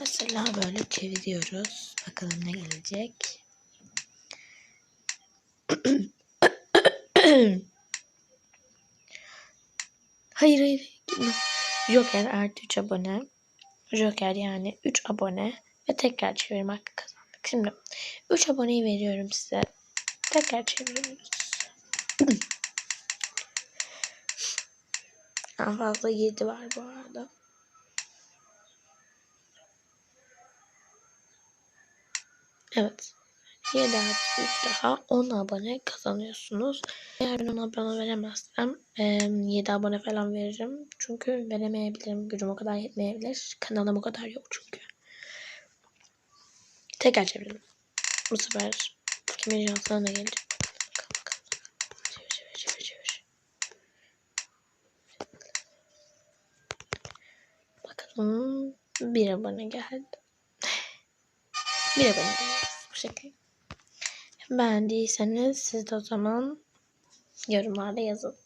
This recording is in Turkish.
Mesela böyle çeviriyoruz. Bakalım ne gelecek. hayır hayır. Joker artı 3 abone. Joker yani 3 abone ve tekrar çevirim hakkı kazandık. Şimdi 3 aboneyi veriyorum size. Tekrar çeviriyoruz. En fazla 7 var bu arada. Evet. 7 artı 3 daha 10 abone kazanıyorsunuz. Eğer ben 10 abone veremezsem 7 abone falan veririm. Çünkü veremeyebilirim. Gücüm o kadar yetmeyebilir. Kanalım o kadar yok çünkü. Tekrar çevirelim. Bu sefer kimin şansına da gelecek. Bakalım bir abone geldi. Bir abone geldi. Bu. Beğendiyseniz siz de o zaman yorumlarda yazın.